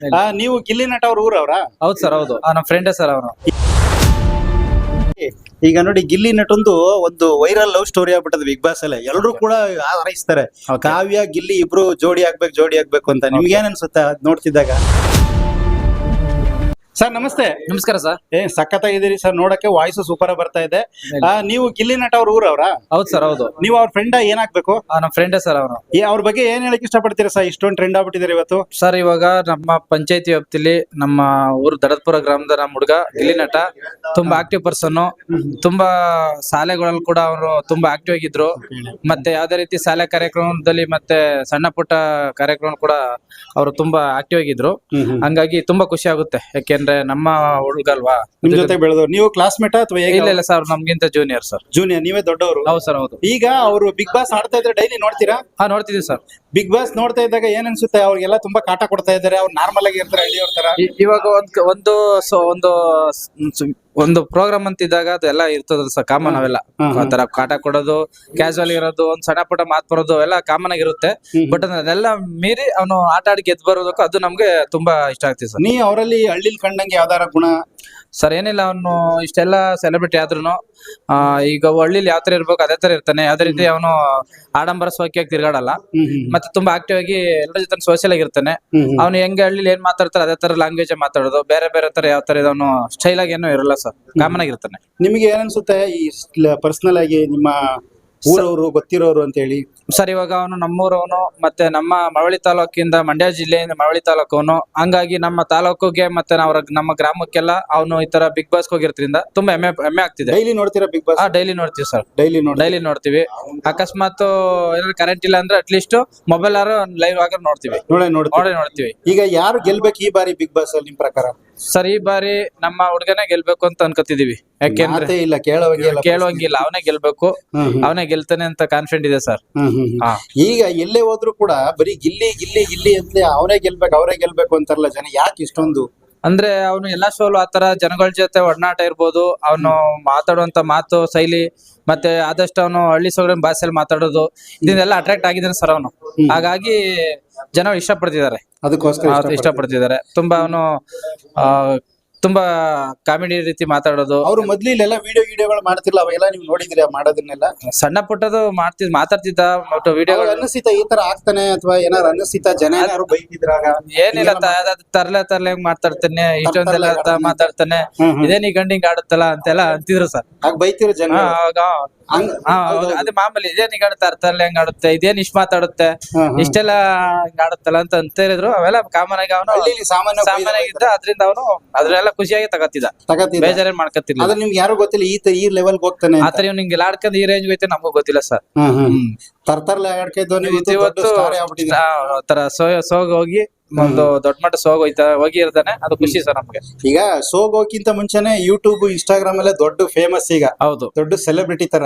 ಆ, ನೀವು ಗಿಲ್ಲಿ ನಟ ಅವ್ರ ಊರವ್ರ ಹೌದು ಸರ್ ಹೌದು. ಆ, ನಮ್ಮ ಫ್ರೆಂಡ್ ಸರ್ ಅವನು. ಈಗ ನೋಡಿ ಗಿಲ್ಲಿ ನಟೊಂದು ಒಂದು ವೈರಲ್ ಲವ್ ಸ್ಟೋರಿ ಆಗ್ಬಿಟ್ಟದ ಬಿಗ್ ಬಾಸ್ ಅಲ್ಲೇ. ಎಲ್ಲರೂ ಕೂಡ ಆರೈಸ್ತಾರೆ. ಕಾವ್ಯ ಗಿಲ್ಲಿ ಇಬ್ರು ಜೋಡಿ ಆಗ್ಬೇಕು ಜೋಡಿ ಆಗ್ಬೇಕು ಅಂತ. ನಿಮ್ಗೆ ಏನ್ ಅನ್ಸುತ್ತೆ ಅದ್ ನೋಡ್ತಿದ್ದಾಗ? ಸರ್ ನಮಸ್ತೆ. ನಮಸ್ಕಾರ ಸರ್. ಏ ಸಖತ್ತಾಗಿದ್ದೀರಿ ಸರ್. ನೋಡಕ್ಕೆ ವಾಯ್ಸ್ ಸೂಪರ್ ಬರ್ತಾ ಇದೆ. ಆ, ನೀವು ಗಿಲ್ಲಿ ನಟ ಅವ್ರ? ಊರವ್ರ ಹೌದು ಸರ್ ಹೌದು. ನೀವು ಅವ್ರ ಫ್ರೆಂಡ್ ಏನಾಗ್ಬೇಕು? ಆ, ನಮ್ಮ ಫ್ರೆಂಡೇ ಸರ್ ಅವನು ಏ ಅವ್ರ ಬಗ್ಗೆ ಏನ್ ಹೇಳಕ್ ಇಷ್ಟಪಡ್ತೀರಾ ಸರ್? ಇಷ್ಟೊಂದು ಟ್ರೆಂಡ್ ಆಗ್ಬಿಟ್ಟಿದ್ದಾರೆ ಇವತ್ತು. ಸರ್ ಇವಾಗ ನಮ್ಮ ಪಂಚಾಯತಿ ವ್ಯಾಪ್ತಿಲಿ ನಮ್ಮ ಊರು ದಡದ್ಪುರ ಗ್ರಾಮದ ನಮ್ಮ ಹುಡುಗ ಗಿಲ್ಲಿ ನಟ ತುಂಬಾ ಆಕ್ಟಿವ್ ಪರ್ಸನ್ ತುಂಬಾ ಶಾಲೆಗಳಲ್ಲಿ ಕೂಡ ಅವರು ತುಂಬಾ ಆಕ್ಟಿವ್ ಆಗಿದ್ರು. ಮತ್ತೆ ಯಾವ್ದೇ ರೀತಿ ಶಾಲೆ ಕಾರ್ಯಕ್ರಮದಲ್ಲಿ ಮತ್ತೆ ಸಣ್ಣ ಪುಟ್ಟ ಕಾರ್ಯಕ್ರಮ ಕೂಡ ಅವರು ತುಂಬಾ ಆಕ್ಟಿವ್ ಆಗಿದ್ರು. ಹಂಗಾಗಿ ತುಂಬಾ ಖುಷಿ ಆಗುತ್ತೆ. ಯಾಕೆಂದ್ರೆ ನಮ್ಮ ಹುಡುಗಲ್ವಾ? ನಿಮ್ ಜೊತೆ ಬೆಳೆದವ್ರು. ನೀವು ಕ್ಲಾಸ್ಮೇಟ್ ಅಥವಾ ಇಲ್ಲ ಇಲ್ಲ ಸರ್ ನಮ್ಗಿಂತ ಜೂನಿಯರ್ ಸರ್ ಜೂನಿಯರ್ ನೀವೇ ದೊಡ್ಡವರು. ಹೌದು ಸರ್ ಹೌದು. ಈಗ ಅವರು ಬಿಗ್ ಬಾಸ್ ಆಡ್ತಾ ಇದ್ರೆ ಡೈಲಿ ನೋಡ್ತೀರಾ? ಹಾ ನೋಡ್ತಿದೀವಿ ಸರ್ ಬಿಗ್ ಬಾಸ್ ನೋಡ್ತಾ ಇದ್ದಾಗ ಏನ್ ಅನ್ಸುತ್ತೆ ಅವ್ರಿಗೆಲ್ಲ ತುಂಬಾ ಕಾಟ ಕೊಡ್ತಾ ಇದ್ದಾರೆ. ಅವ್ರು ನಾರ್ಮಲ್ ಆಗಿ ಇರ್ತಾರೆ ಹಳ್ಳಿಯವ್ರ ತರ. ಇವಾಗ ಒಂದ್ ಒಂದು ಸೊ ಒಂದು ಒಂದು ಪ್ರೋಗ್ರಾಮ್ ಅಂತ ಇದ್ದಾಗ ಅದೆಲ್ಲ ಇರ್ತದ ಸರ್ ಕಾಮನ್ ಅವೆಲ್ಲ. ಆತರ ಕಾಟ ಕೊಡೋದು ಕ್ಯಾಶುವಲ್ ಇರೋದು ಒಂದ್ ಸಣ್ಣ ಪುಟ್ಟ ಮಾತ್ ಬರೋದು ಅವೆಲ್ಲ ಕಾಮನ್ ಆಗಿರುತ್ತೆ. ಬಟ್ ಅದನ್ನೆಲ್ಲ ಮೀರಿ ಅವನು ಆಟ ಆಡಿ ಗೆದ್ದು ಬರೋದಕ್ಕೂ ಅದು ನಮ್ಗೆ ತುಂಬಾ ಇಷ್ಟ ಆಗ್ತಿದೆ ಸರ್ ನೀ ಅವರಲ್ಲಿ ಹಳ್ಳಿಲಿ ಕಂಡಂಗೆ ಯಾವ್ದಾರ ಗುಣ? ಸರ್ ಏನಿಲ್ಲ ಅವನು ಇಷ್ಟೆಲ್ಲ ಸೆಲೆಬ್ರಿಟಿ ಆದ್ರೂ ಈಗ ಹಳ್ಳಿಲಿ ಯಾವ ತರ ಇರ್ಬೇಕು ಅದೇ ತರ ಇರ್ತಾನೆ. ಯಾವ್ದೇ ರೀತಿ ಅವನು ಆಡಂಬರ ಸೋಕಿಯಾಗಿ ತಿರ್ಗಾಡಲ್ಲ. ಮತ್ತೆ ತುಂಬಾ ಆಕ್ಟಿವ್ ಆಗಿ ಎಲ್ಲರ ಜೊತೆ ಸೋಷಿಯಲ್ ಆಗಿರ್ತಾನೆ ಅವ್ನು ಹೆಂಗೆ ಹಳ್ಳಿಲಿ ಏನ್ ಮಾತಾಡ್ತಾರೆ ಅದೇ ತರ ಲ್ಯಾಂಗ್ವೇಜ್ ಮಾತಾಡೋದು. ಬೇರೆ ಬೇರೆ ತರ ಯಾವ ತರ ಅವನು ಸ್ಟೈಲ್ ಆಗಿ ಏನೂ ಇರಲ್ಲ ಸರ್. ಕಾಮನ್ ಆಗಿರ್ತಾನೆ ನಿಮಗೆ ಏನನ್ಸುತ್ತೆ ಅನ್ಸುತ್ತೆ ಈ ಪರ್ಸನಲ್ ಆಗಿ ನಿಮ್ಮ ಊರವರು ಗೊತ್ತಿರೋರು ಅಂತ ಹೇಳಿ ಸರ್ ಇವಾಗ ಅವನು ನಮ್ಮೂರವನು ಮತ್ತೆ ನಮ್ಮ ಮಳವಳ್ಳಿ ತಾಲೂಕಿಂದ ಮಂಡ್ಯ ಜಿಲ್ಲೆಯಿಂದ ಮಳವಳ್ಳಿ ತಾಲೂಕವನು. ಹಂಗಾಗಿ ನಮ್ಮ ತಾಲೂಕಿಗೆ ಮತ್ತೆ ನಾವು ನಮ್ಮ ಗ್ರಾಮಕ್ಕೆಲ್ಲ ಅವನು ಈ ತರ ಬಿಗ್ ಬಾಸ್ ಹೋಗಿರೋದ್ರಿಂದ ತುಂಬಾ ಹೆಮ್ಮೆ ಹೆಮ್ಮೆ ಆಗ್ತಿದೆ. ಡೈಲಿ ನೋಡ್ತೀರಾ ಬಿಗ್ ಬಾಸ್ ಆ ಡೈಲಿ ನೋಡ್ತೀವಿ ಸರ್. ಡೈಲಿ ನೋಡಿ ಡೈಲಿ ನೋಡ್ತೀವಿ. ಅಕಸ್ಮಾತ್ ಏನಾದ್ರು ಕರೆಂಟ್ ಇಲ್ಲ ಅಂದ್ರೆ ಅಟ್ಲೀಸ್ಟ್ ಮೊಬೈಲ್ ಆರು ಲೈವ್ ಆಗ ನೋಡ್ತೀವಿ. ನೋಡೇ ನೋಡ್ತೀವಿ. ನೋಡೇ ನೋಡ್ತೀವಿ. ಈಗ ಯಾರು ಗೆಲ್ಬೇಕು ಈ ಬಾರಿ ಬಿಗ್ ಬಾಸ್ ಅಲ್ಲಿ ನಿಮ್ ಪ್ರಕಾರ? ಸರ್ ಈ ಬಾರಿ ನಮ್ಮ ಹುಡುಗನೆ ಗೆಲ್ಬೇಕು ಅಂತ ಅನ್ಕೋತಿದೀವಿ. ಯಾಕೆಂದ್ರೆ ಮಾತೇ ಇಲ್ಲ ಕೇಳೋವಂಗೆ ಇಲ್ಲ ಕೇಳುವಂಗಿಲ್ಲ ಅವನೇ ಗೆಲ್ಬೇಕು. ಹ್ಮ್, ಹ್ಮ್. ಅವನೇ ಗೆಲ್ತಾನೆ ಅಂತ ಕಾನ್ಫಿಡೆಂಟ್ ಇದೆ ಸರ್ ಹ್ಮ್, ಹ್ಮ್, ಹ್ಮ್. ಹಾ. ಈಗ ಎಲ್ಲೇ ಹೋದ್ರು ಕೂಡ ಬರೀ ಗಿಲ್ಲಿ ಗಿಲ್ಲಿ ಗಿಲ್ಲಿ ಅಂತ ಅವನೇ ಗೆಲ್ಬೇಕು ಅವರೇ ಗೆಲ್ಬೇಕು ಅಂತಾರಲ್ಲ ಜನ ಯಾಕೆ ಇಷ್ಟೊಂದು? ಅಂದ್ರೆ ಅವನು ಎಲ್ಲಾ ಸೋಲು ಆತರ ಜನಗಳ ಜೊತೆ ಒಡನಾಟ ಇರ್ಬೋದು ಅವನು ಮಾತಾಡುವಂತ ಮಾತು ಶೈಲಿ ಮತ್ತೆ ಆದಷ್ಟು ಅವನು ಹಳ್ಳಿ ಸೊಗಡಿನ ಭಾಷೆಯಲ್ಲಿ ಮಾತಾಡೋದು ಇದನ್ನೆಲ್ಲ ಅಟ್ರಾಕ್ಟ್ ಆಗಿದ್ದಾನೆ ಸರ್ ಅವನು. ಹಾಗಾಗಿ ಜನ ಇಷ್ಟಪಡ್ತಿದ್ದಾರೆ. ಅದಕ್ಕೋಸ್ಕರ ಇಷ್ಟಪಡ್ತಿದ್ದಾರೆ. ತುಂಬಾ ಅವನು ತುಂಬಾ ಕಾಮಿಡಿ ರೀತಿ ಮಾತಾಡೋದು. ಅವರು ಮೊದ್ಲು ಇಲ್ಲೆಲ್ಲ ವಿಡಿಯೋ ವಿಡಿಯೋಗಳು ಮಾಡ್ತಿಲ್ಲ ಅವೆಲ್ಲ ನೀವು ನೋಡಿದ್ರೆ ಮಾಡೋದನ್ನೆಲ್ಲ? ಸಣ್ಣ ಪುಟ್ಟದು ಮಾಡ್ತಿದ್ ಮಾತಾಡ್ತಿದ್ದ ವಿಡಿಯೋಗಳು ಅವಾಗ ಅನ್ನಿಸ್ತಾ ಈ ತರ ಆಗ್ತಾನೆ ಅಥವಾ ಏನಾರು ಅನ್ನಿಸ್ತಾ ಜನ ಏನಾರು ಬೈತಿದ್ರಾಗ? ಏನಿಲ್ಲ ತರ್ಲೆ ತರ್ಲೆ ಹೆಂಗ್ ಮಾತಾಡ್ತಾನೆ ಇಷ್ಟೊಂದೆಲ್ಲ. ಮಾತಾಡ್ತಾನೆ. ಇದೇ ನೀ ಗಂಡಿಂಗ್ ಆಡುತ್ತಲ್ಲ ಅಂತೆಲ್ಲ ಅಂತಿದ್ರು ಸರ್. ಆಗ ಬೈತಿರೋ ಜನ. ಹಂಗ್- ಅದೇ ಮಾಮೂಲಿ ಇದೇನ್ ಈಗ ತರ್ತಾರಲ್ಲ ಹೆಂಗ್ ಆಡುತ್ತೆ? ಇದೇನ್ ಇಷ್ಟ ಮಾತಾಡುತ್ತೆ. ಇಷ್ಟೆಲ್ಲ ಹಿಂಗ್ ಆಡುತ್ತಲ್ಲ ಅಂತ ಅಂತ ಹೇಳಿದ್ರು. ಅವೆಲ್ಲ ಕಾಮನ್ ಆಗಿ ಅವನು ಹಳ್ಳಿಲಿ ಸಾಮಾನ್ಯ ಸಾಮಾನ್ಯ ಇದ್ದ ಅದ್ರಿಂದ ಅವನು ಅದ್ರೆಲ್ಲ ಖುಷಿಯಾಗಿ ತಗತ್ತಿದ. ತಗತ್ತಿದ. ಬೇಜಾರೇನ್ ಮಾಡ್ಕತ್ತಿಲ್ಲ ಅದ್ರ ನಿಮ್ಗೆ ಯಾರು ಗೊತ್ತಿಲ್ಲ ಈ ಈ ಲೆವೆಲ್ ಹೋಗ್ತಾನೆ. ಆತರ ಇವ್ ನಿಂಗೆ ಆಡ್ಕೊಂಡ್ ಈ ರೇಂಜ್ ಐತೆ ನಮಗೂ ಗೊತ್ತಿಲ್ಲ ಸರ್. ತರ್ತರ್ಲೆ ಆಡ್ಕೈತು ಇವತ್ತು ತರ ಸೋ- ಸೋಗ್ ಹೋಗಿ ಒಂದು ದೊಡ್ಡ ಮಟ್ಟ ಸೋಗ್ ಹೋಯ್ತಾ ಹೋಗಿ ಇರ್ತಾನೆ ಅದು ಖುಷಿ ಸರ್ ನಮ್ಗೆ. ಈಗ ಸೋಗೋಕ್ಕಿಂತ ಮುಂಚೆನೆ ಯೂಟ್ಯೂಬ್ ಇನ್ಸ್ಟಾಗ್ರಾಮ್ ಅಲ್ಲೇ ದೊಡ್ಡ ಫೇಮಸ್ ಈಗ. ಹೌದು. ದೊಡ್ಡ ಸೆಲೆಬ್ರಿಟಿ ತರ.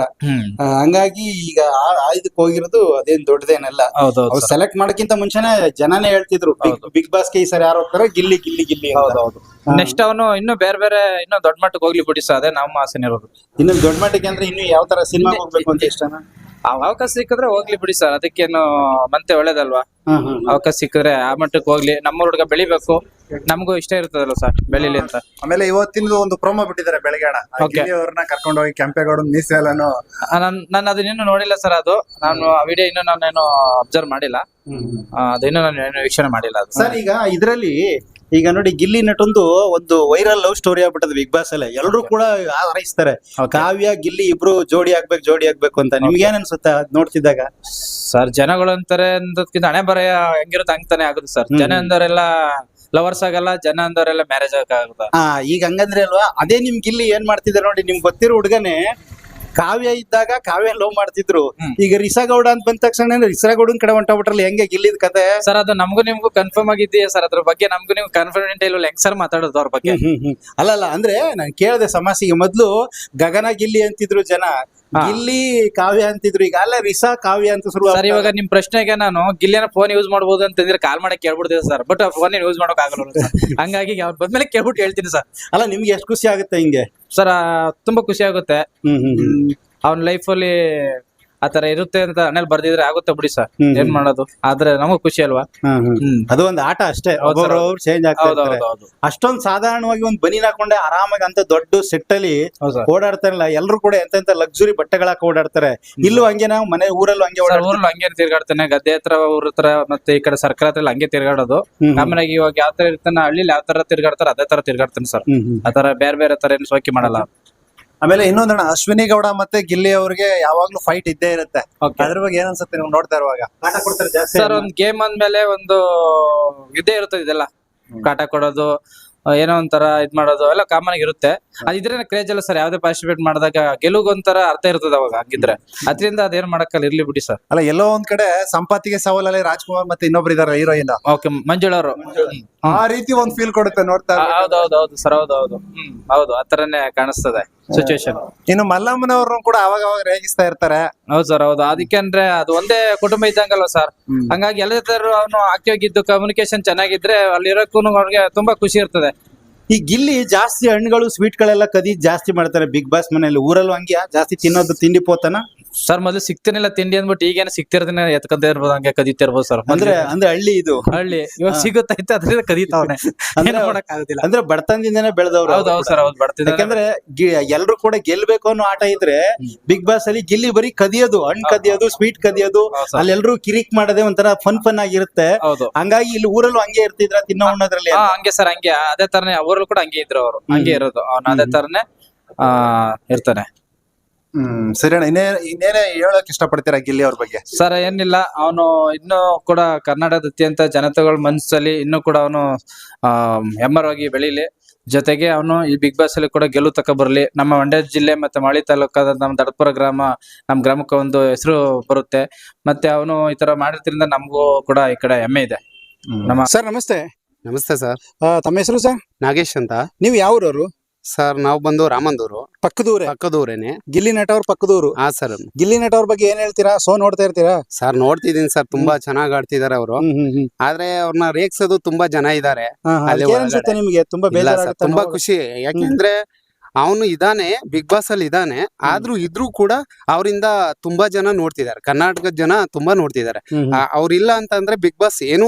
ಆ, ಹಂಗಾಗಿ ಈಗ ಆ- ಆ ಇದಕ್ ಹೋಗಿರೋದು ಅದೇನ್ ದೊಡ್ಡದೇನಲ್ಲ. ಅವ್ರು ಸೆಲೆಕ್ಟ್ ಮಾಡಕ್ಕಿಂತ ಮುಂಚೆನೆ ಜನನೇ ಹೇಳ್ತಿದ್ರು ಬಿಗ್ ಬಾಸ್ಗೆ ಈ ಸರಿ ಯಾರು ಹೋಗ್ತಾರೆ ಗಿಲ್ಲಿ ಗಿಲ್ಲಿ ಗಿಲ್ಲಿ ಅಂತ. ಹೌದು ನೆಕ್ಸ್ಟ್ ಅವನು ಇನ್ನು ಬೇರೆ ಬೇರೆ ಇನ್ನು ದೊಡ್ಡ ಮಟ್ಟಕ್ಕೆ ಹೋಗ್ಲಿ ಬಿಡಿ ಸರ್ ಅದೇ ನಮ್ಮ ಆಸೆ ಇರೋದು ಇನ್ನು ದೊಡ್ಡ ಮಟ್ಟಕ್ಕೆ ಅಂದ್ರೆ ಇನ್ನು ಯಾವ ತರ ಸಿನಿಮಾ ಹೋಗ್ಬೇಕು ಅಂತ ಇಷ್ಟನ? ಅವಕಾಶ ಸಿಕ್ಕಿದ್ರೆ ಹೋಗ್ಲಿ ಬಿಡಿ ಸರ್. ಅದಕ್ಕೇನು ಮತ್ತೆ ಒಳ್ಳೇದಲ್ವಾ? ಅವಕಾಶ ಸಿಕ್ಕಿದ್ರೆ ಆ ಮಟ್ಟಕ್ಕೆ ಹೋಗ್ಲಿ. ನಮ್ಮ ಹುಡುಗ ಬೆಳಿಬೇಕು. ನಮಗೂ ಇಷ್ಟ ಇರ್ತದಲ್ಲ ಸರ್ ಬೆಳಿಲಿ ಅಂತ. ಆಮೇಲೆ ಇವತ್ತಿನ ಒಂದು ಪ್ರೋಮೋ ಬಿಟ್ಟಿದ್ದಾರೆ ಬೆಳಗಾಡ. Okay. ಅವ್ರನ್ನ ಕರ್ಕೊಂಡು ಹೋಗಿ ಕೆಂಪೇಗೌಡ ಮೀಸಲನ್ನು ನಾನು ಆ, ನಾನ್ ನಾನು ಅದನ್ನೇನು ನೋಡಿಲ್ಲ ಸರ್ ಅದು. ನಾನು ಆ ವಿಡಿಯೋ ಇನ್ನೂ ನಾನೇನು ಅಬ್ಸರ್ವ್ ಮಾಡಿಲ್ಲ. ಆ, ಅದಿನ್ನೂ ನಾನು ಏನು ವೀಕ್ಷಣೆ ಮಾಡಿಲ್ಲ ಅದು. ಸರ್ ಈಗ ಇದ್ರಲ್ಲಿ ಈಗ ನೋಡಿ ಗಿಲ್ಲಿ ನಟೊಂದು ಒಂದು ವೈರಲ್ ಲವ್ ಸ್ಟೋರಿ ಆಗ್ಬಿಟ್ಟದ ಬಿಗ್ ಬಾಸ್ ಅಲ್ಲೇ. ಎಲ್ಲರೂ ಕೂಡ ಹಾರೈಸ್ತಾರೆ. Okay. ಕಾವ್ಯ ಗಿಲ್ಲಿ ಇಬ್ರು ಜೋಡಿ ಆಗ್ಬೇಕು ಜೋಡಿ ಆಗ್ಬೇಕು ಅಂತ. ನಿಮ್ಗೆ ಏನ್ ಅನ್ಸುತ್ತೆ ಅದ್ ನೋಡ್ತಿದ್ದಾಗ? ಸರ್ ಜನಗಳು ಅಂತಾರೆ ಅಂದಕ್ಕಿಂತ ಹಣೆ ಬರೆಯ ಹೆಂಗಿರುತ್ತೆ ಹಂಗ್ತಾನೆ ಆಗುತ್ತೆ ಸರ್. ಜನ ಅಂದವರೆಲ್ಲ ಲವರ್ಸ್ ಆಗಲ್ಲ ಜನ ಅಂದವರೆಲ್ಲ ಮ್ಯಾರೇಜ್ ಆಗಲ್ಲ. ಈಗ ಹಂಗಂದ್ರೆ ಅಲ್ವಾ? ಅದೇ ನಿಮ್ ಗಿಲ್ಲಿ ಏನ್ ಮಾಡ್ತಿದ್ದಾರೆ ನೋಡಿ ನಿಮ್ಗೆ ಗೊತ್ತಿರೋ ಹುಡುಗನೇ ಕಾವ್ಯ ಇದ್ದಾಗ ಕಾವ್ಯ ಲವ್ ಮಾಡ್ತಿದ್ರು. ಈಗ ರಿಸಾಗೌಡ ಅಂತ ಬಂದ ತಕ್ಷಣ ರಿಸಾಗೌಡನ್ ಕಡೆ ಹೊಂಟೋಗ್ಬಿಟ್ರಲ್ಲ ಹೆಂಗೆ ಗಿಲ್ಲಿದ್ ಕತೆ? ಸರ್ ಅದು ನಮಗೂ ನಿಮ್ಗೂ ಕನ್ಫರ್ಮ್ ಆಗಿದ್ದೀಯ ಸರ್ ಅದ್ರ ಬಗ್ಗೆ ನಮಗೂ ನೀವು ಕಾನ್ಫಿಡೆಂಟ್ ಇಲ್ಲ ಹೆಂಗ್ ಸರ್ ಮಾತಾಡೋದು ಅವ್ರ ಬಗ್ಗೆ. ಅಲ್ಲಲ್ಲ ಅಂದ್ರೆ ನಾನು ಕೇಳಿದೆ ಸಮಸ್ಯೆಗೆ ಮೊದ್ಲು ಗಗನ ಗಿಲ್ಲಿ ಅಂತಿದ್ರು ಜನ. ಗಿಲ್ಲಿ ಕಾವ್ಯ ಅಂತಿದ್ರು ಈಗ. ಅಲ್ಲ ರಿಸಾ ಕಾವ್ಯ ಅಂತ ಶುರು ಸರ್ ಇವಾಗ ನಿಮ್ ಪ್ರಶ್ನೆಗೆ ನಾನು ಗಿಲ್ಲಿನ ಫೋನ್ ಯೂಸ್ ಮಾಡಬಹುದು ಅಂತಂದ್ರೆ ಕಾಲ್ ಮಾಡಕ್ ಕೇಳ್ಬಿಡ್ತೀವಿ ಸರ್. ಬಟ್ ಫೋನ್ ಯೂಸ್ ಮಾಡಕ್ ಆಗಲ್ಲ ಹಂಗಾಗಿ ಅವ್ರು ಬಂದ್ಮೇಲೆ ಕೇಳ್ಬಿಟ್ಟು ಹೇಳ್ತೀನಿ ಸರ್. ಅಲ್ಲ ನಿಮ್ಗೆ ಎಷ್ಟು ಖುಷಿ ಆಗುತ್ತೆ ಹಿಂಗೆ? ಸರ್ ತುಂಬಾ ಖುಷಿ ಆಗುತ್ತೆ. ಹ್ಮ್ ಹ್ಮ್ ಹ್ಮ್. ಅವನ ಲೈಫಲ್ಲಿ ಆತರ ಇರುತ್ತೆ ಅಂತ ಹಣೆಲ್ ಬರ್ದಿದ್ರೆ ಆಗುತ್ತೆ ಬಿಡಿ ಸರ್. ಏನ್ ಮಾಡೋದು? ಆದ್ರೆ ನಮಗ್ ಖುಷಿ ಅಲ್ವಾ? ಅದು ಒಂದು ಆಟ ಅಷ್ಟೇ. ಚೇಂಜ್ ಆಗ್ತದೆ ಅಷ್ಟೊಂದ್ ಸಾಧಾರಣವಾಗಿ ಒಂದ್ ಬನೀನ್ ಹಾಕೊಂಡೆ ಆರಾಮಾಗಿ ಅಂತ ದೊಡ್ಡ ಸೆಟ್ ಅಲ್ಲಿ ಓಡಾಡ್ತಾರಲ್ಲ ಎಲ್ರು ಕೂಡ ಎಂತ ಲಕ್ಸುರಿ ಬಟ್ಟೆಗಳಾಕ ಓಡಾಡ್ತಾರೆ. ಇಲ್ಲೂ ಹಂಗೆ ನಾವು ಮನೆ ಊರಲ್ಲೂ ಹಂಗೆ ಊರಲ್ಲೂ ಹಂಗೆ ತಿರ್ಗಾಡ್ತಾನೆ. ಗದ್ದೆ ಹತ್ರ ಊರ ಹತ್ರ ಮತ್ತೆ ಈ ಕಡೆ ಸರ್ಕಾರ ಹತ್ರ ಹಂಗೆ ತಿರ್ಗಾಡೋದು. ಆಮೇಲೆ ಇವಾಗ ಯಾವ ತರ ಇರ್ತಾನೆ ಹಳ್ಳಿಲಿ ಯಾವ ತರ ತಿರ್ಗಾಡ್ತಾರ ಅದೇ ತರ ತಿರ್ಗಾಡ್ತೇನೆ ಸರ್. ಆತರ ಬೇರೆ ಬೇರೆ ತರ ಏನು ಸೋಕಿ ಮಾಡಲ್ಲ. ಆಮೇಲೆ ಇನ್ನೊಂದಣ್ಣ ಅಶ್ವಿನಿ ಗೌಡ ಮತ್ತೆ ಗಿಲ್ಲಿ ಅವ್ರಿಗೆ ಯಾವಾಗ್ಲೂ ಫೈಟ್ ಇದ್ದೇ ಇರುತ್ತೆ. Okay. ಅದ್ರ ಬಗ್ಗೆ ಏನನ್ಸುತ್ತೆ ಅನ್ಸುತ್ತೆ ನೀವು ನೋಡ್ತಾ ಇರುವಾಗ? ಆಟ ಕೊಡ್ತಾರೆ ಜಾಸ್ತಿ ಸರ್ ಒಂದ್ ಗೇಮ್ ಅಂದ್ಮೇಲೆ ಒಂದು ಇದೇ ಇರುತ್ತೆ ಇದೆಲ್ಲ ಕಾಟ ಕೊಡೋದು ಆ, ಏನೋ ಒಂಥರ ಇದ್ ಮಾಡೋದು ಎಲ್ಲ ಕಾಮನ್ ಆಗಿ ಇರುತ್ತೆ. ಅದಿದ್ರೆ ಕ್ರೇಜ್ ಅಲ್ಲ ಸರ್ ಯಾವ್ದೇ ಪಾರ್ಟಿಸಿಪೇಟ್ ಮಾಡಿದಾಗ ಒಂಥರ ಅರ್ಥ ಇರ್ತದೆ ಅವಾಗ ಹಾಕಿದ್ರೆ ಅದರಿಂದ ಅದೇನ್ ಮಾಡಕ್ಕಲ್ಲ ಇರ್ಲಿ ಬಿಡಿ ಸರ್ ಅಲ್ಲ ಎಲ್ಲೋ ಒಂದ್ ಕಡೆ ಸಂಪಾತಿಗೆ ಸವಾಲಲ್ಲಿ ರಾಜ್ಕುಮಾರ್ ಮತ್ತೆ ಇನ್ನೊಬ್ರು ಇದಾರೆ ಹೀರೋಯಿನ್. ಓಕೆ ಮಂಜುಳವರು ಆ ರೀತಿ ಒಂದ್ ಫೀಲ್ ಕೊಡುತ್ತೆ ನೋಡ್ತಾ ಹೌದ್ ಹೌದು ಹೌದು ಸರ್ ಹೌದ್ ಹೌದು. ಹ್ಮ್ ಹೌದು ಆತರನೇ ಕಾಣಿಸ್ತದೆ ಸಿಚುವೇಶನ್ ಇನ್ನು ಮಲ್ಲಮ್ಮನವ್ರು ಕೂಡ ಅವಾಗ ಅವಾಗ ರೇಗಿಸ್ತಾ ಇರ್ತಾರೆ. ಹೌದು ಸರ್ ಹೌದು. ಅದಕ್ಕೆ ಅಂದ್ರೆ ಅದು ಒಂದೇ ಕುಟುಂಬ ಇದ್ದಂಗಲ್ವ ಸರ್ ಹಂಗಾಗಿ ಎಲ್ಲ ತರ ಅವನು ಆಕ್ಟಿವ್ ಆಗಿದ್ದು ಕಮ್ಯುನಿಕೇಶನ್ ಚೆನ್ನಾಗಿದ್ರೆ ಅಲ್ಲಿರೋಕ್ಕೂ ಅವ್ರಿಗೆ ತುಂಬಾ ಖುಷಿ ಇರ್ತದೆ. ಈ ಗಿಲ್ಲಿ ಜಾಸ್ತಿ ಹಣ್ಣುಗಳು ಸ್ವೀಟ್ ಗಳೆಲ್ಲ ಕದಿ ಜಾಸ್ತಿ ಮಾಡ್ತಾರೆ. ಬಿಗ್ ಬಾಸ್ ಮನೆಯಲ್ಲಿ ಊರಲ್ಲೂ ಹಂಗೆ ಜಾಸ್ತಿ ತಿನ್ನೋದು ತಿಂಡಿ ಪೋತನ. ಸರ್ ಮೊದಲು ಸಿಗ್ತಿರ್ಲಿಲ್ಲ ತಿಂಡಿ ಅಂದ್ಬಿಟ್ಟು ಈಗೇನು ಸಿಗ್ತಿರ್ತೀನಿ ಎತ್ಕೊಂತ ಇರ್ಬೋದು ಹಂಗೆ ಕದೀತಾ ಇರ್ಬೋದು ಸರ್ ಅಂದ್ರೆ ಅಂದ್ರೆ ಹಳ್ಳಿ ಇದು. ಹಳ್ಳಿ. ಇವಾಗ ಸಿಗುತ್ತೈತೆ ಅದ್ರಿಂದ ಕದೀತಾವನೆ. ಅಂದ್ರೆ ಅಂದ್ರೆ ಬಡತನದಿಂದನೇ ಬೆಳೆದವ್ರು ಹೌದು ಹೌದು ಸರ್ ಹೌದು ಬರ್ತಿದ್ದೆ ಯಾಕಂದ್ರೆ ಎಲ್ರು ಕೂಡ ಗೆಲ್ಬೇಕು ಅನ್ನೋ ಆಟ ಇದ್ರೆ ಬಿಗ್ ಬಾಸ್ ಅಲ್ಲಿ ಗಿಲ್ಲಿ ಬರೀ ಕದಿಯೋದು ಹಣ್ಣು ಕದಿಯೋದು ಸ್ವೀಟ್ ಕದಿಯೋದು ಹೌದು sir. ಅಲ್ಲಿ ಎಲ್ರು ಕಿರಿಕ್ ಮಾಡದೆ ಒಂಥರ ಫನ್ ಫನ್ ಆಗಿರುತ್ತೆ. ಹೌದು. ಹಂಗಾಗಿ ಇಲ್ಲಿ ಊರಲ್ಲೂ ಹಂಗೆ ಇರ್ತಿದ್ರ ತಿನ್ನೋ ಉಣ್ಣೋದ್ರಲ್ಲಿ ಹಾ ಹಂಗೆ ಸರ್ ಹಂಗೆ. ಅದೇ ತರನೇ ಅವರಲ್ಲೂ ಕೂಡ ಹಂಗೆ ಇದ್ರು ಅವರು. ಹಂಗೆ ಇರೋದು. ಅವ್ನು ಅದೇ ತರನೇ ಆ ಇರ್ತಾನೆ ಹ್ಮ್ ಸರಿ ಅಣ್ಣ ಇನ್ನೇ ಇನ್ನೇನೇ ಹೇಳಕ್ ಇಷ್ಟಪಡ್ತೀರಾ ಗಿಲ್ಲಿ ಅವ್ರ ಬಗ್ಗೆ? ಸರ್ ಏನಿಲ್ಲ ಅವನು ಇನ್ನೂ ಕೂಡ ಕರ್ನಾಟಕದ ಅತ್ಯಂತ ಜನತೆಗಳ ಮನಸ್ಸಲ್ಲಿ ಇನ್ನೂ ಕೂಡ ಅವನು ಹೆಮ್ಮರವಾಗಿ ಬೆಳೀಲಿ. ಜೊತೆಗೆ ಅವನು ಈ ಬಿಗ್ ಬಾಸ್ ಅಲ್ಲಿ ಕೂಡ ಗೆಲುವು ತಕ ಬರಲಿ. ನಮ್ಮ ಮಂಡ್ಯ ಜಿಲ್ಲೆ ಮತ್ತೆ ಮಾಳಿ ತಾಲೂಕಾದ ನಮ್ಮ ದಡಪುರ ಗ್ರಾಮ ನಮ್ಮ ಗ್ರಾಮಕ್ಕೆ ಒಂದು ಹೆಸರು ಬರುತ್ತೆ. ಮತ್ತೆ ಅವನು ಈ ತರ ಮಾಡಿದ್ರಿಂದ ನಮಗೂ ಕೂಡ ಈ ಕಡೆ ಹೆಮ್ಮೆ ಇದೆ. ನಮ್ಮ ಸರ್ ನಮಸ್ತೆ. ನಮಸ್ತೆ ಸರ್. ಆ, ತಮ್ಮ ಹೆಸರು ಸರ್? ನಾಗೇಶ್ ಅಂತ. ನೀವು ಯಾವ್ರವ್ರು? ಸರ್ ನಾವು ಬಂದು ರಾಮಂದೂರು. ಪಕ್ಕದೂರೇ? ಪಕ್ಕದೂರೇನೆ. ಗಿಲ್ಲಿ ನಟ ಅವ್ರ ಪಕ್ಕದೂರು. ಹಾ ಸರ್. ಗಿಲ್ಲಿ ನಟ ಅವ್ರ ಬಗ್ಗೆ ಏನ್ ಹೇಳ್ತೀರಾ? ಸೋ ನೋಡ್ತಾ ಇರ್ತೀರಾ? ಸರ್ ನೋಡ್ತಿದೀನಿ ಸರ್ ತುಂಬಾ ಚೆನ್ನಾಗ್ ಆಡ್ತಿದಾರೆ ಅವರು. ಆದ್ರೆ ಅವ್ರನ್ನ ರೇಗ್ಸೋದು ತುಂಬಾ ಜನ ಇದಾರೆ ಅನ್ಸುತ್ತೆ ನಿಮ್ಗೆ? ತುಂಬಾ ಬೇಜಾರಾಗುತ್ತೆ ತುಂಬಾ ಖುಷಿ. ಯಾಕೆಂದ್ರೆ ಅವನು ಇದಾನೆ ಬಿಗ್ ಬಾಸ್ ಅಲ್ಲಿ ಇದಾನೆ. ಆದ್ರೂ ಇದ್ರೂ ಕೂಡ ಅವರಿಂದ ತುಂಬಾ ಜನ ನೋಡ್ತಿದ್ದಾರೆ ಕರ್ನಾಟಕದ ಜನ ತುಂಬಾ ನೋಡ್ತಿದ್ದಾರೆ. ಅವ್ರಿಲ್ಲ ಅಂತಂದ್ರೆ ಬಿಗ್ ಬಾಸ್ ಏನು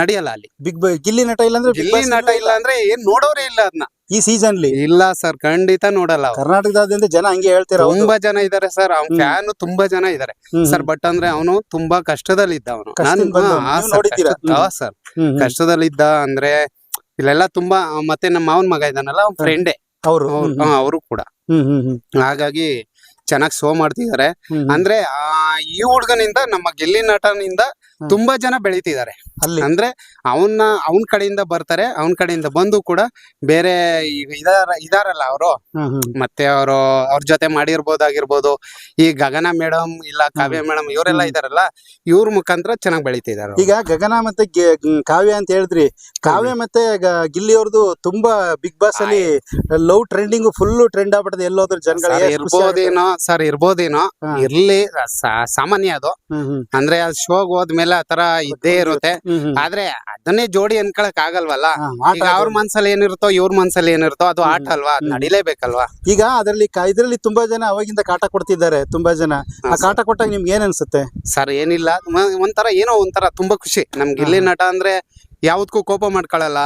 ನಡೆಯಲ್ಲ ಅಲ್ಲಿ. ಬಿಗ್ ಬಾಸ್ ಗಿಲ್ಲಿ ನಟ ಇಲ್ಲ ಅಂದ್ರೆ ಗಿಲ್ಲಿ ನಟ ಇಲ್ಲ. ಅಂದ್ರೆ ಏನ್ ನೋಡೋರೇ ಇಲ್ಲ ಅದನ್ನ ಈ ಸೀಸನ್ಲಿ ಇಲ್ಲ ಸರ್ ಖಂಡಿತ ನೋಡಲ್ಲ ಅವ್ರು. ಕರ್ನಾಟಕದಾದ್ಯಂತ ಜನ ಹಂಗೆ ಹೇಳ್ತೀರ ಹೌದು. ತುಂಬಾ ಜನ ಇದಾರೆ ಸರ್ ಅವ್ನ ಹ್ಮ್. ಫ್ಯಾನ್ ತುಂಬಾ ಜನ ಇದಾರೆ ಹ್ಮ್, ಸರ್ ಬಟ್ ಅಂದ್ರೆ ಅವನು ತುಂಬಾ ಕಷ್ಟದಲ್ಲಿದ್ದ ಅವನು ಕಷ್ಟದಿಂದ ಬಂದವ್ನು. ನೀವು ನೋಡಿದ್ದೀರಾ? ಸರ್ ಕಷ್ಟದಲ್ಲಿ ಇದ್ದ ಕಷ್ಟದಲ್ಲಿದ್ದ ಅಂದ್ರೆ ಇಲ್ಲೆಲ್ಲ ತುಂಬಾ ಆ, ಮತ್ತೆ ನಮ್ಮ ಮಾವನ್ ಮಗ ಇದ್ದಾನಲ್ಲ ಅವ್ನ ಫ್ರೆಂಡೇ ಅವ್ರು ಹ್ಮ್, ಹ್ಮ್. ಅವರು ಕೂಡ ಹ್ಮ್, ಹ್ಮ್, ಹ್ಮ್. ಹಾಗಾಗಿ ಚೆನ್ನಾಗ್ ಶೋ ಮಾಡ್ತಿದ್ದಾರೆ ಹ್ಮ್, ಹ್ಮ್. ಅಂದ್ರೆ ಆ ಈ ಹುಡುಗನಿಂದ ನಮ್ಮ ಗಿಲ್ಲಿ ನಟನಿಂದ. ತುಂಬಾ ಜನ ಬೆಳೀತಿದ್ದಾರೆ. ಅಲ್ಲಿ. ಅಂದ್ರೆ ಅವನ್ನ ಅವನ್ ಕಡೆಯಿಂದ ಬರ್ತಾರೆ ಅವನ್ ಕಡೆಯಿಂದ ಬಂದು ಕೂಡ ಬೇರೆ ಇದಾರ ಇದಾರಲ್ಲ ಅವರು. ಮತ್ತೆ ಅವರು ಅವ್ರ ಜೊತೆ ಮಾಡಿರ್ಬೋದಾಗಿರ್ಬೋದು. ಈ ಗಗನ ಮೇಡಮ್ ಇಲ್ಲ ಕಾವ್ಯ ಮೇಡಮ್ ಇವರೆಲ್ಲ. ಇದಾರಲ್ಲ ಇವ್ರ ಮುಖಾಂತರ ಚೆನ್ನಾಗ್ ಬೆಳೀತಿದ್ದಾರೆ ಈಗ ಗಗನ ಮತ್ತೆ ಕಾವ್ಯ ಅಂತ ಹೇಳಿದ್ರಿ. ಕಾವ್ಯ ಮತ್ತೆ ಗಿಲ್ಲಿ ಅವ್ರದ್ದು ತುಂಬಾ ಬಿಗ್ ಬಾಸ್ ಅಲ್ಲಿ ಲವ್ ಟ್ರೆಂಡಿಂಗ್ ಫುಲ್ ಟ್ರೆಂಡ್ ಆಗ್ಬಿಟ್ಟದೆ ಎಲ್ಲೋದ್ರ ಜನಗಳಿಗೆ. ಇರ್ಬೋದೇನೋ ಸರ್ ಇರ್ಬೋದೇನೋ. ಇರ್ಲಿ ಸಾಮಾನ್ಯ ಅದು. ಅಂದ್ರೆ ಅದ್ ಶೋಗ್ ಹೋದ್ಮೇಲೆ ಆತರ ಇದ್ದೇ ಇರುತ್ತೆ. ಆದ್ರೆ ಅದನ್ನೇ ಜೋಡಿ ಅನ್ಕೊಳಕ್ ಆಗಲ್ವಲ್ಲ? ಈಗ ಅವ್ರ ಮನ್ಸಲ್ಲಿ ಏನಿರುತ್ತೋ ಇವ್ರ ಮನ್ಸಲ್ಲಿ ಏನಿರುತ್ತೋ ಅದು ಆಟ ಅಲ್ವಾ? ಅದ್ ನಡಿಲೇಬೇಕಲ್ವಾ? ಈಗ ಅದರಲ್ಲಿ ಇದ್ರಲ್ಲಿ ತುಂಬಾ ಜನ ಅವಾಗಿಂದ ಕಾಟ ಕೊಡ್ತಿದ್ದಾರೆ ತುಂಬಾ ಜನ. ಆ ಕಾಟ ಕೊಟ್ಟಾಗ ನಿಮ್ಗೆ ಏನ್ ಅನ್ಸುತ್ತೆ? ಸರ್ ಏನಿಲ್ಲ. ಮ- ಒಂಥರ ಏನೋ ಒಂಥರ ತುಂಬಾ ಖುಷಿ. ನಮ್ಗೆ ಇಲ್ಲಿ ನಟ ಅಂದ್ರೆ ಯಾವ್ದಕ್ಕೂ ಕೋಪ ಮಾಡ್ಕೊಳಲ್ಲ.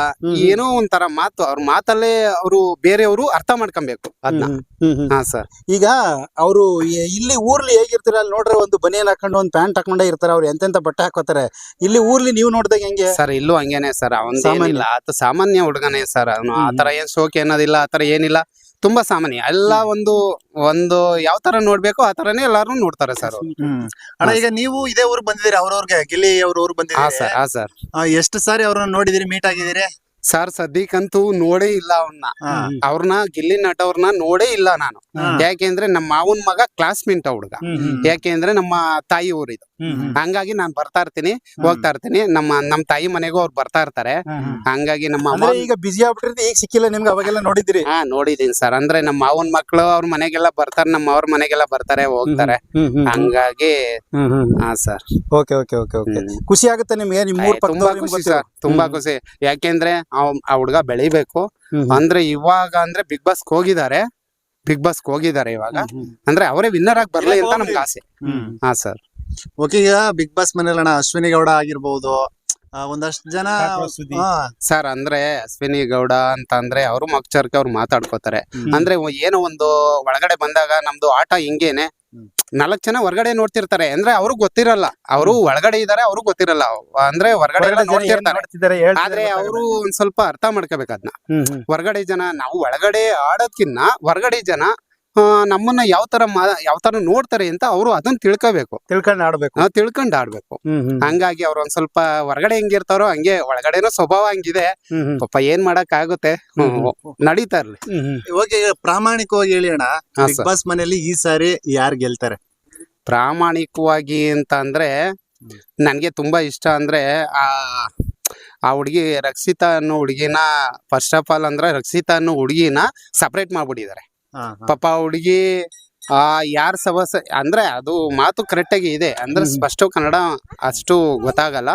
ಏನೋ ಒಂಥರ ಮಾತು ಅವ್ರ ಮಾತಲ್ಲೇ ಅವರು ಬೇರೆಯವರು ಅರ್ಥ ಮಾಡ್ಕೊಬೇಕು ಅದನ್ನ. ಹಾ ಸರ್. ಈಗ ಅವರು ಇಲ್ಲಿ ಊರ್ಲಿ ಹೇಗಿರ್ತೀರ? ಅಲ್ಲಿ ನೋಡ್ರೆ ಒಂದು ಬನಿಯನ್ ಹಾಕೊಂಡು ಒಂದು ಪ್ಯಾಂಟ್ ಹಾಕೊಂಡೇ ಇರ್ತಾರೆ ಅವ್ರು. ಎಂತೆಂತ ಬಟ್ಟೆ ಹಾಕೋತಾರೆ? ಇಲ್ಲಿ ಊರ್ಲಿ ನೀವು ನೋಡ್ದಾಗ ಹೆಂಗೆ? ಸರ್ ಇಲ್ಲೂ ಹಂಗೇನೆ ಸರ್. ಸಾಮಾನ್ಯ. ಅವಂದೇನಿಲ್ಲ ಆತ ಸಾಮಾನ್ಯ ಹುಡುಗನೇ ಸರ್. ಅವನು. ಆತರ ಏನ್ ಶೋಕಿ ಅನ್ನೋದಿಲ್ಲ ಆತರ ಏನಿಲ್ಲ. ತುಂಬಾ ಸಾಮಾನ್ಯ. ಎಲ್ಲ ಒಂದು ಒಂದು ಯಾವ ತರ ನೋಡ್ಬೇಕು ಆ ತರನೇ ಎಲ್ಲಾರು ನೋಡ್ತಾರೆ ಸರ್. ಅಣ್ಣ ಈಗ ನೀವು ಇದೇ ಊರ್ ಬಂದಿದ್ದೀರಿ ಅವ್ರವ್ರಿಗೆ ಗಿಲ್ಲಿ ಅವ್ರ ಊರ್ ಹಾ ಬಂದಿದ್ದೀರಿ. ಸರ್ ಹಾ ಸರ್. ಎಷ್ಟು ಸಾರಿ ಅವ್ರನ್ನ ನೋಡಿದಿರಿ ಮೀಟ್ ಆಗಿದ್ದೀರಿ? ಸರ್ ಸದ್ಯಕ್ಕಂತೂ ನೋಡೇ ಇಲ್ಲ ಅವನ್ನ. ಅವ್ರನ್ನ ಗಿಲ್ಲಿ ನಟ ಅವ್ರನ್ನ ನೋಡೇ ಇಲ್ಲ ನಾನು. ಯಾಕೆಂದ್ರೆ ನಮ್ಮ ಮಾವನ್ ಮಗ ಕ್ಲಾಸ್ ಕ್ಲಾಸ್ಮೇಟ್ ಹುಡುಗ. ಯಾಕೆಂದ್ರೆ ನಮ್ಮ ತಾಯಿ ಊರಿದು ಹಂಗಾಗಿ ನಾನ್ ಬರ್ತಾ ಇರ್ತೀನಿ ಹೋಗ್ತಾ ಇರ್ತೀನಿ. ನಮ್ಮ ನಮ್ ತಾಯಿ ಮನೆಗೂ ಅವ್ರು ಬರ್ತಾ ಇರ್ತಾರೆ. ಹಂಗಾಗಿ ನಮ್ಮ ಅಂದ್ರೆ ಈಗ ಬಿಸಿ ಆಗ್ಬಿಟ್ಟಿರ್ತಿ ಈಗ ಸಿಕ್ಕಿಲ್ಲ ನಿಮ್ಗೆ ಅವಾಗೆಲ್ಲ ನೋಡಿದಿರಿ ಹಾ ನೋಡಿದೀನಿ ಸರ್ ಅಂದ್ರೆ ನಮ್ಮ ಮಾವನ್ ಮಕ್ಳು ಅವ್ರ ಮನೆಗೆಲ್ಲ ಬರ್ತಾರೆ ನಮ್ಮ ಅವ್ರ ಮನೆಗೆಲ್ಲ ಬರ್ತಾರೆ ಹೋಗ್ತಾರೆ. ಹಂಗಾಗಿ ಹಾ sir okay okay okay okay. ಖುಷಿ ಆಗುತ್ತೆ ನಿಮ್ಗೆ ನಿಮ್ ಮೂರ್ ತುಂಬಾ ಖುಷಿ ಸರ್ ತುಂಬಾ ಖುಷಿ. ಯಾಕೆಂದ್ರೆ ಆ ಹುಡ್ಗ ಬೆಳಿಬೇಕು. ಅಂದ್ರೆ ಇವಾಗ ಅಂದ್ರೆ ಬಿಗ್ ಬಾಸ್ ಹೋಗಿದ್ದಾರೆ. ಬಿಗ್ ಬಾಸ್ ಹೋಗಿದ್ದಾರೆ ಇವಾಗ. ಅಂದ್ರೆ ಅವರೇ ವಿನ್ನರ್ ಆಗಿ ಬರ್ಲಿ ಅಂತ ನಮ್ಗೆ ಆಸೆ. ಹಾ ಸರ್ ಓಕೆ ಈಗ ಬಿಗ್ ಬಾಸ್ ಮನೇಲಿ ಅಣ್ಣ ಅಶ್ವಿನಿ ಗೌಡ ಆಗಿರ್ಬೋದು. ಒಂದಷ್ಟು ಜನ ಸರ್ ಅಂದ್ರೆ ಅಶ್ವಿನಿ ಗೌಡ ಅಂತ ಅಂದ್ರೆ ಅವರು ಮಕ್ಚರ್ಕೆ ಅವ್ರು ಮಾತಾಡ್ಕೋತಾರೆ. ಅಂದ್ರೆ ಏನೋ ಒಂದು ಒಳಗಡೆ ಬಂದಾಗ ನಮ್ದು ಆಟ ಹಿಂಗೇನೆ. ನಾಲ್ಕ್ ಜನ ಹೊರಗಡೆ ನೋಡ್ತಿರ್ತಾರೆ. ಅಂದ್ರೆ ಅವ್ರಿಗೆ ಗೊತ್ತಿರಲ್ಲ. ಅವರು ಒಳಗಡೆ ಇದಾರೆ ಅವ್ರಿಗೆ ಗೊತ್ತಿರಲ್ಲ. ಅಂದ್ರೆ ಹೊರಗಡೆ ನೋಡ್ತಿರ್ತಾರೆ. ಆದ್ರೆ ಅವರು ಒಂದ್ ಸ್ವಲ್ಪ ಅರ್ಥ ಮಾಡ್ಕೋಬೇಕು ಅದನ್ನ ಹೊರಗಡೆ ಜನ ನಾವು ಒಳಗಡೆ ಆಡೋದ್ಕಿನ್ನ ಹೊರಗಡೆ ಜನ ನಮ್ಮನ್ನ ಯಾವ ತರ ಯಾವ ತರ ನೋಡ್ತಾರೆ ಅಂತ ಅವರು ಅದನ್ನ ತಿಳ್ಕೋಬೇಕು. ತಿಳ್ಕೊಂಡು ಆಡ್ಬೇಕು. ನಾವು ತಿಳ್ಕೊಂಡ್ ಆಡ್ಬೇಕು. ಹಂಗಾಗಿ ಅವ್ರು ಒಂದ್ ಸ್ವಲ್ಪ ಹೊರಗಡೆ ಹೆಂಗಿರ್ತಾರೋ ಹಂಗೆ ಒಳಗಡೆನೂ ಸ್ವಭಾವ ಹಂಗಿದೆ. ಪಾಪ ಏನ್ ಮಾಡಕ್ ಆಗುತ್ತೆ? ನಡೀತಾ ಇರ್ಲಿ. ಇವಾಗ ಈಗ ಪ್ರಾಮಾಣಿಕವಾಗಿ ಹೇಳಿ ಅಣ್ಣ ಹಾ ಬಿಗ್ ಬಾಸ್ ಮನೇಲಿ ಈ ಸಾರಿ ಯಾರು ಗೆಲ್ತಾರೆ? ಪ್ರಾಮಾಣಿಕವಾಗಿ ಅಂತ ಅಂದ್ರೆ ನನ್ಗೆ ತುಂಬಾ ಇಷ್ಟ ಅಂದ್ರೆ ಆ ಆ ಹುಡುಗಿ ರಕ್ಷಿತಾ ಅನ್ನೋ ಹುಡುಗಿನ ಫಸ್ಟ್ ಆಫ್ ಆಲ್ ಅಂದ್ರೆ ರಕ್ಷಿತಾ ಅನ್ನೋ ಹುಡುಗಿನ ಸಪ್ರೇಟ್ ಮಾಡ್ಬಿಟ್ಟಿದ್ದಾರೆ. ಪಾಪ ಹುಡುಗಿ ಆ ಯಾರ ಸವಸ ಅಂದ್ರೆ ಅದು ಮಾತು ಕರೆಕ್ಟ್ ಆಗಿ ಇದೆ. ಅಂದ್ರೆ ಸ್ಪಷ್ಟ ಕನ್ನಡ ಅಷ್ಟು ಗೊತ್ತಾಗಲ್ಲ.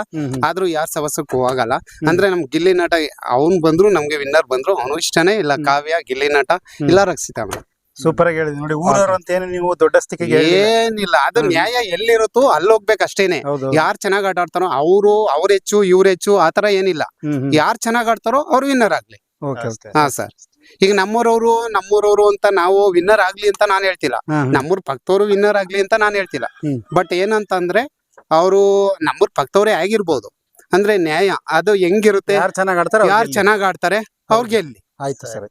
ಆದ್ರೂ ಯಾರ ಸವಸಕ್ಕೂ ಹೋಗಲ್ಲ. ಅಂದ್ರೆ ನಮ್ ಗಿಲ್ಲಿ ನಟ ಅವ್ನ್ ಬಂದ್ರು ನಮ್ಗೆ ವಿನ್ನರ್ ಬಂದ್ರು ಅವನು ಇಷ್ಟನೇ ಇಲ್ಲ ಕಾವ್ಯ ಗಿಲ್ಲಿ ನಟ ಇಲ್ಲ ರಕ್ಷಿತಾ ಮೇಡಮ್ ಸೂಪರ್ ಆಗಿ ಹೇಳಿದ್ವಿ ನೋಡಿ. ಊರವ್ರು ಅಂತ ಏನು ನೀವು ದೊಡ್ಡಸ್ತಿಕೆಗೆ ಏನಿಲ್ಲ. ಅದು ನ್ಯಾಯ ಎಲ್ಲಿರುತ್ತೋ ಅಲ್ಲಿ ಹೋಗ್ಬೇಕು ಅಷ್ಟೇನೆ. ಯಾರ್ ಚೆನ್ನಾಗ್ ಆಟ ಆಡ್ತಾರೋ ಅವರು ಅವ್ರ ಹೆಚ್ಚು ಇವ್ರ ಹೆಚ್ಚು ಆತರ ಏನಿಲ್ಲ. ಯಾರ್ ಚೆನ್ನಾಗ್ ಆಡ್ತಾರೋ ಅವ್ರು ವಿನ್ನರ್ ಆಗ್ಲಿ. ಹಾ ಸರ್. ಈಗ ನಮ್ಮೂರವ್ರು ನಮ್ಮೂರವ್ರು ಅಂತ ನಾವು ವಿನ್ನರ್ ಆಗ್ಲಿ ಅಂತ ನಾನು ಹೇಳ್ತಿಲ್ಲ. ನಮ್ಮೂರ್ ಪಕ್ಕದವ್ರು ವಿನ್ನರ್ ಆಗ್ಲಿ ಅಂತ ನಾನು ಹೇಳ್ತಿಲ್ಲ. ಬಟ್ ಬಟ್ ಏನಂತಂದ್ರೆ ಅವರು ನಮ್ಮೂರ್ ಪಕ್ಕದವ್ರೇ ಆಗಿರ್ಬೋದು. ಅಂದ್ರೆ ನ್ಯಾಯ ಅದು ಹೆಂಗಿರುತ್ತೆ? ಯಾರು ಚೆನ್ನಾಗಿ ಆಡ್ತಾರೆ ಯಾರು ಚೆನ್ನಾಗ್ ಆಡ್ತಾರೆ ಅವ್ರಿಗೆ ಎಲ್ಲಿ ಆಯ್ತು ಸರ್.